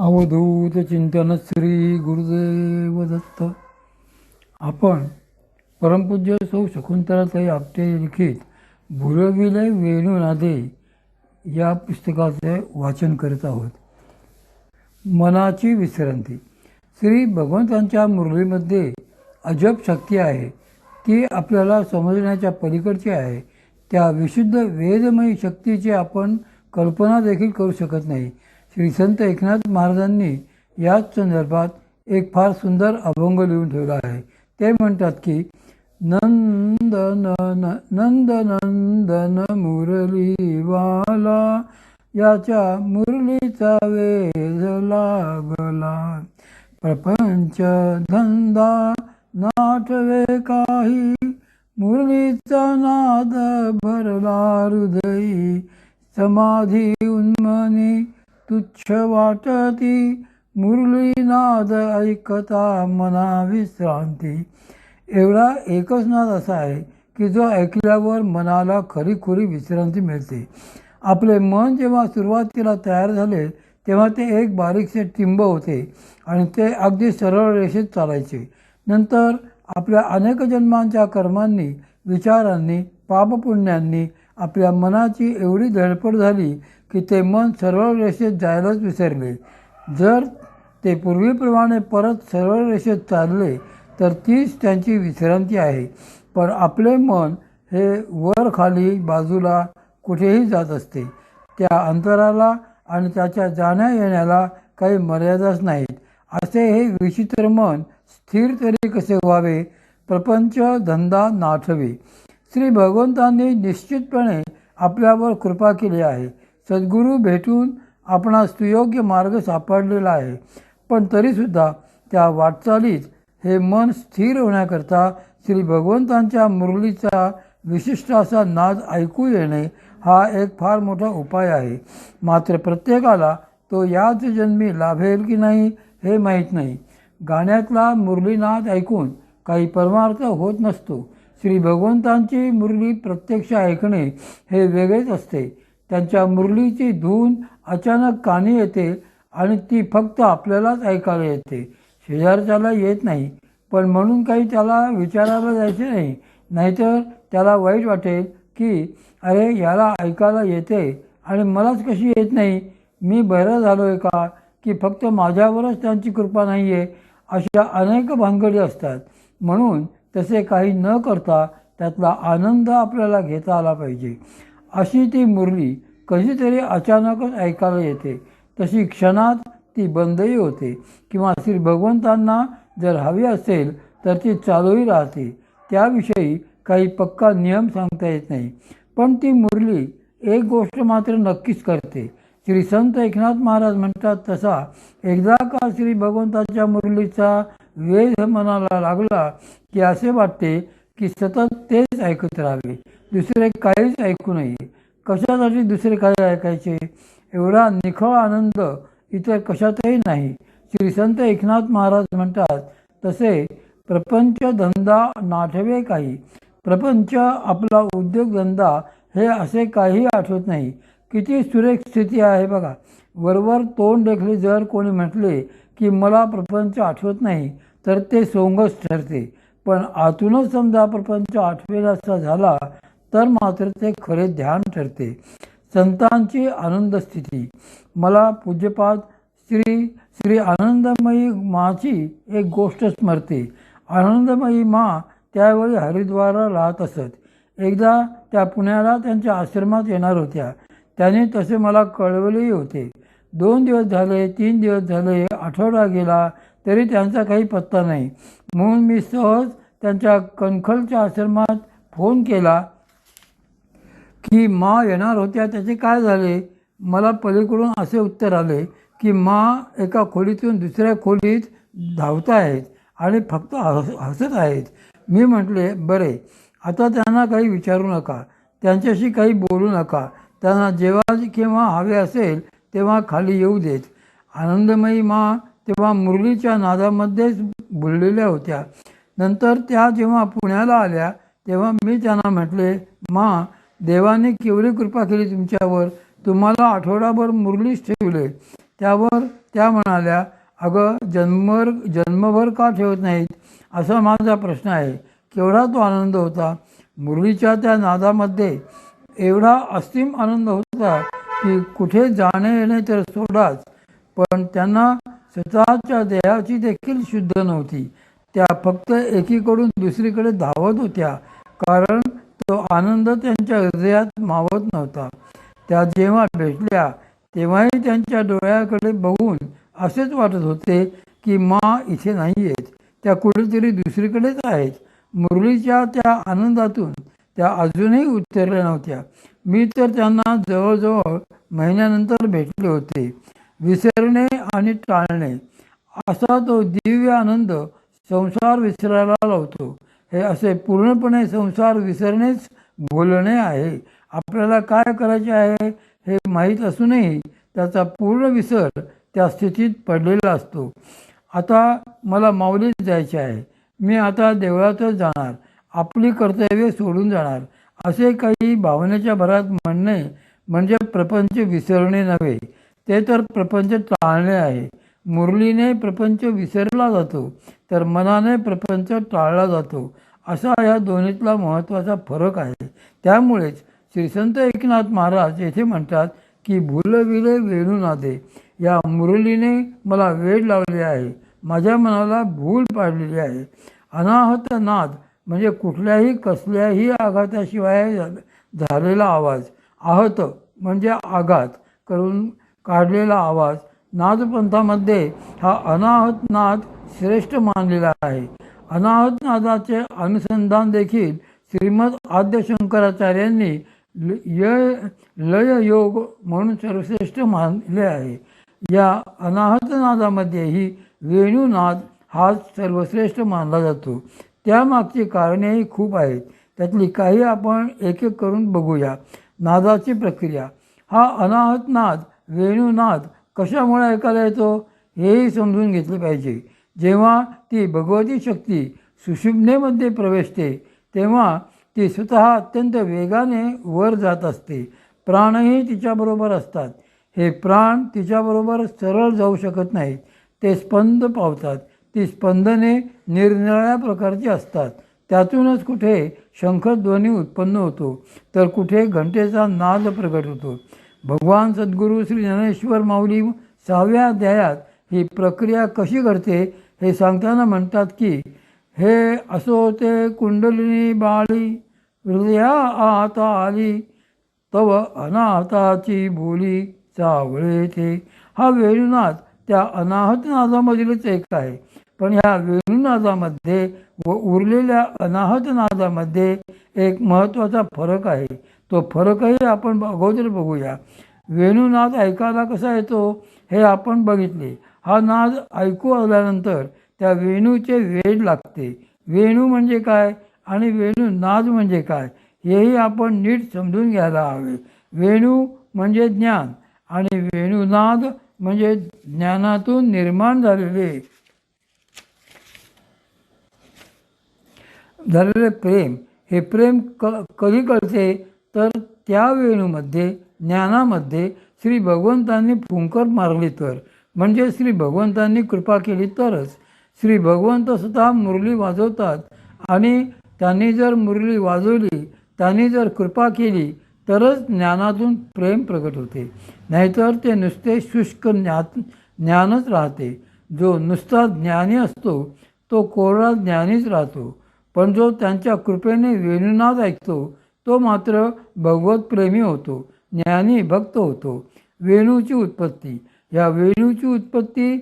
अवधूत चिंतन श्री गुरुदेव दत्त. आपण परमपूज्य सौ शकुंतलाताई आपटे लिखित भुरविले वेणुनादे या पुस्तकाचे वाचन करत आहोत. मनाची विश्रांती. श्री भगवंतांच्या मुरलीमध्ये अजब शक्ती आहे. ती आपल्याला समजण्याच्या पलीकडची आहे. त्या विशुद्ध वेदमयी शक्तीची आपण कल्पना देखील करू शकत नाही. श्री संत एकनाथ महाराजांनी याच संदर्भात एक फार सुंदर अभंग लिहून ठेवला आहे. ते म्हणतात की नंदन नंद नंदन मुरलीवाला याच्या मुरलीचा वेध लागला. प्रपंच धंदा नाटवे काही मुरलीचा नाद भरला हृदयी. समाधी उन्मनी तुच्छ वाटती मुरलीनाद ऐकता मना विश्रांती. एवढा एकच नाद असा आहे की जो ऐकल्यावर मनाला खरीखुरी विश्रांती मिळते. आपले मन जेव्हा सुरुवातीला तयार झाले तेव्हा ते एक बारीकसे टिंब होते आणि ते अगदी सरळ रेषेत चालायचे. नंतर आपल्या अनेक जन्मांच्या कर्मांनी विचारांनी पापपुण्यांनी आपल्या मनाची एवढी धडपड झाली की ते मन सरळ रेषेत जायलाच विसरले. जर ते पूर्वीप्रमाणे परत सरळ रेषेत चालले तर तीच त्यांची विश्रांती आहे. पण आपले मन हे वर खाली बाजूला कुठेही जात असते. त्या अंतराला आणि त्याच्या जाण्या येण्याला काही मर्यादाच नाहीत. असे हे विचित्र मन स्थिर तरी कसे व्हावे? प्रपंच धंदा नाठवे. श्री भगवंतांनी निश्चितपणे आपल्यावर कृपा केली आहे. सद्गुरू भेटून आपणास सुयोग्य मार्ग सापडलेला आहे. पण तरीसुद्धा त्या वाटचालीत हे मन स्थिर होण्याकरता श्री भगवंतांच्या मुरलीचा विशिष्ट असा नाद ऐकू येणे हा एक फार मोठा उपाय आहे. मात्र प्रत्येकाला तो याच जन्मी लाभेल की नाही हे माहीत नाही. गाण्यातला मुरलीनाद ऐकून काही परमार्थ होत नसतो. श्री भगवंतांची मुरली प्रत्यक्ष ऐकणे हे वेगळेच असते. त्यांच्या मुरलीची धून अचानक कानी येते आणि ती फक्त आपल्यालाच ऐकायला येते. शेजारच्याला येत नाही पण म्हणून काही त्याला विचारायला जायचे नाही. नाहीतर त्याला वाईट वाटेल की अरे याला ऐकायला येते आणि मलाच कशी येत नाही? मी बहिरा झालो आहे का? की फक्त माझ्यावरच त्यांची कृपा नाही आहे अशा अनेक भानगडी असतात. म्हणून तसे काही न करता त्यातला आनंद आपल्याला घेता आला पाहिजे. अशी ती मुरली कधीतरी अचानकच ऐकायला येते. तशी क्षणात ती बंदही होते किंवा श्री भगवंतांना जर हवी असेल तर ती चालूही राहते. त्याविषयी काही पक्का नियम सांगता येत नाही. पण ती मुरली एक गोष्ट मात्र नक्कीच करते. श्री संत एकनाथ महाराज म्हणतात तसा एकदा का श्री भगवंताच्या मुरलीचा वेध मनाला लागला की असे वाटते की सतत तेच ऐकत राहावे. दुसरे काहीच ऐकू नये. कशासाठी दुसरे काही ऐकायचे? एवढा निखळ आनंद इतर कशातही नाही. श्री संत एकनाथ महाराज म्हणतात तसे प्रपंच धंदा नाठवे काही. प्रपंच आपला उद्योगधंदा हे असे काही आठवत नाही. किती सुरेख स्थिती आहे बघा. वरवर तोंड देखले जर कोणी म्हटले की मला प्रपंच आठवत नाही तर ते सोंगच ठरते. पण आतूनच समजा प्रपंच आठवेल असा झाला तर मात्र ते खरे ध्यान ठरते. संतांची आनंद स्थिती. मला पूज्यपाद श्री श्री आनंदमयी माची एक गोष्ट स्मरते. आनंदमयी मा त्यावेळी हरिद्वारला राहत असत. एकदा त्या पुण्याला त्यांच्या आश्रमात येणार होत्या. त्याने तसे मला कळवलेही होते. दोन दिवस झाले तीन दिवस झाले आठवडा गेला तरी त्यांचा काही पत्ता नाही. म्हणून मी सहज त्यांच्या कणखलच्या आश्रमात फोन केला की मा येणार होत्या त्याचे काय झाले? मला पलीकडून असे उत्तर आले की मा एका खोलीतून दुसऱ्या खोलीत धावत आहेत आणि फक्त हस हसत आहेत. मी म्हटले बरे आता त्यांना काही विचारू नका. त्यांच्याशी काही बोलू नका. त्यांना जेव्हा केव्हा हवे असेल तेव्हा खाली येऊ देत. आनंदमयी मा तेव्हा मुरलीच्या नादामध्येच बुडलेल्या होत्या. नंतर त्या जेव्हा पुण्याला आल्या तेव्हा मी त्यांना म्हटले मा देवाने केवढी कृपा केली तुमच्यावर. तुम्हाला आठवडाभर मुरलीच ठेवले. त्यावर त्या म्हणाल्या अगं जन्मभर जन्मभर का ठेवत नाहीत? असा माझा प्रश्न आहे. केवढा तो आनंद होता? मुरलीच्या त्या नादामध्ये एवढा असीम आनंद होता की कुठे जाणे येणे तर सोडाच. पण त्यांना स्वतःच्या देहाची देखील शुद्ध नव्हती. त्या फक्त एकीकडून दुसरीकडे धावत होत्या कारण तो आनंद त्यांच्या हृदयात मावत नव्हता. त्या जेव्हा भेटल्या तेव्हाही त्यांच्या डोळ्याकडे बघून असेच वाटत होते की मा इथे नाही आहेत त्या कुठेतरी दुसरीकडेच आहेत. मुरलीच्या त्या आनंदातून त्या अजूनही उतरल्या नव्हत्या. मी तर त्यांना जवळजवळ महिन्यानंतर भेटले होते. विसरणे आणि टाळणे. असा तो दिव्य आनंद संसार विसरायला लावतो. हे असे पूर्णपणे संसार विसरणेच बोलणे आहे. आपल्याला काय करायचे आहे हे माहीत असूनही त्याचा पूर्ण विसर त्या स्थितीत पडलेला असतो. आता मला माऊलीत जायचे आहे. मी आता देवळातच जाणार. आपली कर्तव्ये सोडून जाणार. असे काही भावनेच्या भरात म्हणणे म्हणजे प्रपंच विसरणे नव्हे. ते तर प्रपंच टाळणे आहे. मुरलीने प्रपंच विसरला जातो तर मनाने प्रपंच टाळला जातो. असा या दोन्हीतला महत्त्वाचा फरक आहे. त्यामुळेच श्री संत एकनाथ महाराज येथे म्हणतात की भूलविले वेणू नादे. या मुरलीने मला वेळ लावले आहे. माझ्या मनाला भूल पाडलेली आहे. अनाहत नाद म्हणजे कुठल्याही कसल्याही आघाताशिवाय झा- झालेला आवाज. आहत म्हणजे आघात करून काढलेला आवाज नादपंथामध्ये हा अनाहत नाद श्रेष्ठ मानलेला आहे. अनाहत नादाचे अनुसंधान देखील श्रीमद आद्य शंकराचार्यांनी ल- य लय योग म्हणून सर्वश्रेष्ठ मानले आहे. या अनाहत नादामध्येही हा सर्वश्रेष्ठ मानला जातो. त्यामागची कारणेही खूप आहेत. त्यातली काही आपण एक एक करून बघूया. नादाची प्रक्रिया. हा अनाहत नाद वेणुनाद कशामुळे ऐकायला येतो? हेही समजून घेतले पाहिजे. जेव्हा ती भगवती शक्ती सुषुम्नेमध्ये प्रवेशते तेव्हा ती स्वतः अत्यंत वेगाने वर जात असते. प्राणही तिच्याबरोबर असतात. हे प्राण तिच्याबरोबर सरळ जाऊ शकत नाहीत. ते स्पंद पावतात. ती स्पंदने निरनिराळ्या प्रकारची असतात. त्यातूनच कुठे शंखध्वनी उत्पन्न होतो तर कुठे घंटेचा नाद प्रकट होतो. भगवान सद्गुरू श्री ज्ञानेश्वर माऊली सहाव्या अध्यायात ही प्रक्रिया कशी करते हे सांगताना म्हणतात की हे असो ते कुंडलिनी बाळी हृदया आता आली तव अनाहताची बोली चावळे ते हा वेणुनाद त्या अनाहत नादामधीलच एक आहे. पण ह्या वेणुनादामध्ये व उरलेल्या अनाहत नादामध्ये एक महत्त्वाचा फरक आहे. तो फरकही आपण अगोदर बघूया. वेणूनाद ऐकायला कसा येतो हे आपण बघितले. हा नाद ऐकू आल्यानंतर त्या वेणूचे वेड लागते. वेणू म्हणजे काय आणि वेणू नाद म्हणजे काय हेही आपण नीट समजून घ्यायला हवे. वेणू म्हणजे ज्ञान आणि वेणूनाद म्हणजे ज्ञानातून निर्माण झालेले झालेले प्रेम. हे प्रेम क कधी कळते? तर त्या वेणूमध्ये ज्ञानामध्ये श्री भगवंतांनी फुंकर मारली तर. म्हणजे श्री भगवंतांनी कृपा केली तरच. श्री भगवंत स्वतः मुरली वाजवतात. आणि त्यांनी जर मुरली वाजवली त्यांनी जर कृपा केली तरच ज्ञानातून प्रेम प्रकट होते. नाहीतर ते नुसते शुष्क ज्ञा ज्ञानच राहते. जो नुसता ज्ञानी असतो तो कोरडा ज्ञानीच राहतो. पण जो त्यांच्या कृपेने वेणुनाद ऐकतो तो मात्र भगवतप्रेमी होतो ज्ञानी भक्त होतो. वेणूची उत्पत्ती. या वेणूची उत्पत्ती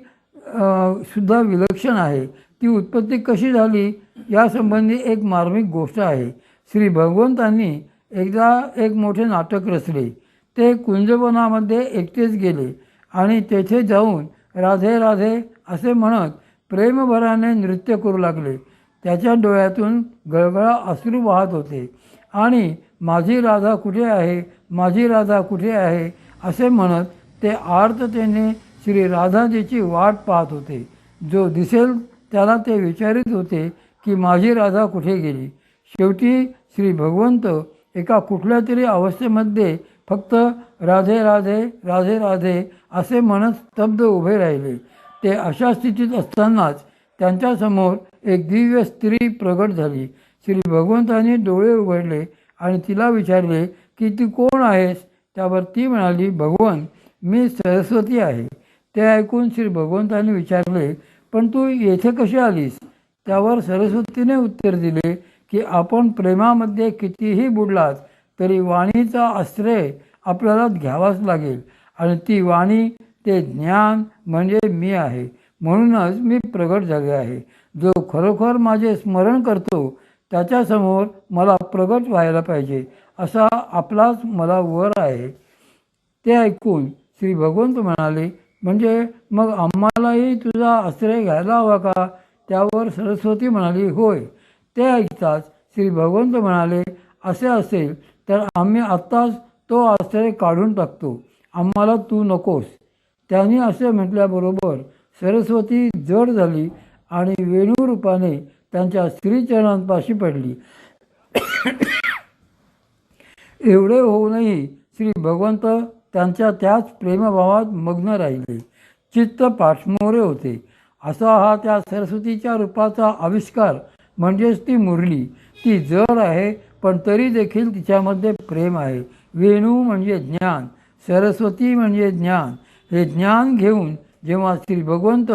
सुद्धा विलक्षण आहे. ती उत्पत्ती कशी झाली? यासंबंधी एक मार्मिक गोष्ट आहे. श्री भगवंतांनी एकदा एक मोठे नाटक रचले. ते कुंजवनामध्ये एकटेच गेले आणि तेथे जाऊन राधे राधे असे म्हणत प्रेमभराने नृत्य करू लागले. त्याच्या डोळ्यातून गळगळा अश्रू वाहत होते. आणि माझी राधा कुठे आहे? माझी राधा कुठे आहे? असे म्हणत ते आर्ततेने श्री राधाजीची वाट पाहत होते. जो दिसेल त्याला ते विचारित होते की माझी राधा कुठे गेली? शेवटी श्री भगवंत एका कुठल्या तरी अवस्थेमध्ये फक्त राधे राधे राधे राधे असे म्हणत स्तब्ध उभे राहिले. ते अशा स्थितीत असतानाच त्यांच्यासमोर एक दिव्य स्त्री प्रगट झाली. श्री भगवंतांनी डोळे उघडले आणि तिला विचारले की ती कोण आहेस? त्यावर ती म्हणाली भगवान मी सरस्वती आहे. ते ऐकून श्री भगवंताने विचारले पण तू येथे कशी आलीस? त्यावर सरस्वतीने उत्तर दिले की आपण प्रेमामध्ये कितीही बुडलात तरी वाणीचा आश्रय आपल्याला घ्यावाच लागेल आणि ती वाणी ते ज्ञान म्हणजे मी आहे. म्हणूनच मी प्रगट झाले आहे. जो खरोखर माझे स्मरण करतो त्याच्यासमोर मला प्रगट व्हायला पाहिजे असा आपलाच मला वर आहे. ते ऐकून श्री भगवंत म्हणाले म्हणजे मग आम्हालाही तुझा आश्रय घ्यायला हवा का? त्यावर सरस्वती म्हणाली होय. ते ऐकताच श्री भगवंत म्हणाले असे असेल तर आम्ही आत्ताच तो आश्रय काढून टाकतो. आम्हाला तू नकोस. त्यांनी असे म्हटल्याबरोबर सरस्वती जड झाली आणि वेणूरूपाने त्यांच्या श्रीचरणांपाशी पडली. एवढे होऊनही श्री भगवंत त्यांच्या त्याच प्रेमभावात मग्न राहिले. चित्त पाठमोरे होते. असा हा त्या सरस्वतीच्या रूपाचा आविष्कार म्हणजेच ती मुरली. ती जड आहे पण तरी देखील तिच्यामध्ये प्रेम आहे. वेणू म्हणजे ज्ञान सरस्वती म्हणजे ज्ञान. हे ज्ञान घेऊन जेव्हा श्री भगवंत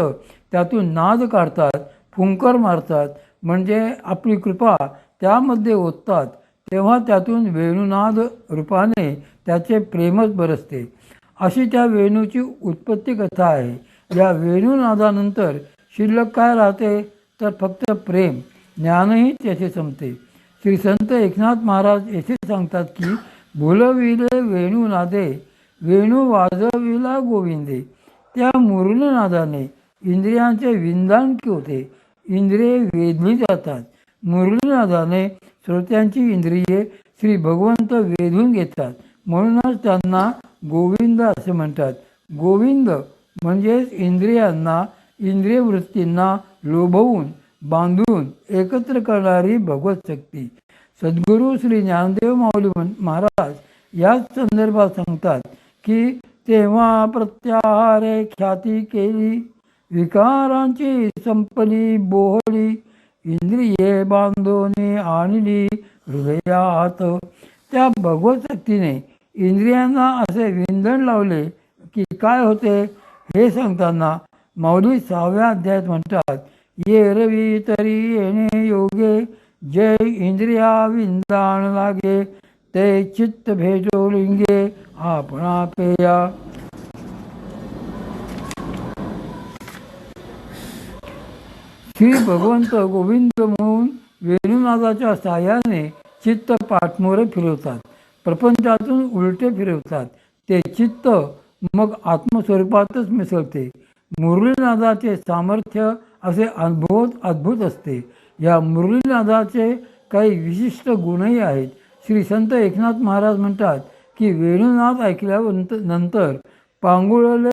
त्यातून नाद काढतात फुंकर मारतात म्हणजे आपली कृपा त्यामध्ये ओततात. तेव्हा त्यातून वेणुनाद रूपाने त्याचे प्रेमच बरसते. अशी त्या वेणूची उत्पत्ती कथा आहे. या वेणुनादानंतर शिल्लक काय राहते? तर फक्त प्रेम ज्ञानही त्याचे संपते. श्री संत एकनाथ महाराज येथे सांगतात की भुलविले वेणुनादे वेणू वाजविला गोविंदे. त्या मुरलीनादाने इंद्रियांचे विंदान होते. इंद्रिये वेधली जातात. मुरलीनादाने श्रोत्यांची इंद्रिये श्री भगवंत वेधून घेतात. म्हणूनच त्यांना गोविंद असे म्हणतात. गोविंद म्हणजेच इंद्रियांना इंद्रिय वृत्तींना लोभवून बांधून एकत्र करणारी भगवत शक्ती. सद्गुरू श्री ज्ञानदेव माऊली महाराज याच संदर्भात सांगतात की तेव्हा प्रत्याहारे ख्याती केली. विकारांची संपली बोहळी इंद्रिये बांधोनी आणली हृदयात. त्या भगवत शक्तीने इंद्रियांना असे विंधण लावले की काय होते हे सांगताना माऊली सहाव्या अध्यायात म्हणतात ये रवी तरी येणे योगे जय इंद्रिया विंदाण लागे ते चित्त भेटो लिंगे आपणा पेया. श्री भगवंत गोविंद म्हणून वेणुनादाच्या साह्याने चित्त पाठमोरे फिरवतात. प्रपंचातून उलटे फिरवतात. ते चित्त मग आत्मस्वरूपातच मिसळते. मुरलीनादाचे सामर्थ्य असे अनुभवत अद्भुत असते. या मुरलीनादाचे काही विशिष्ट गुणही आहेत. श्री संत एकनाथ महाराज म्हणतात की वेणुनाद ऐकल्यानंतर नंतर पांगुळले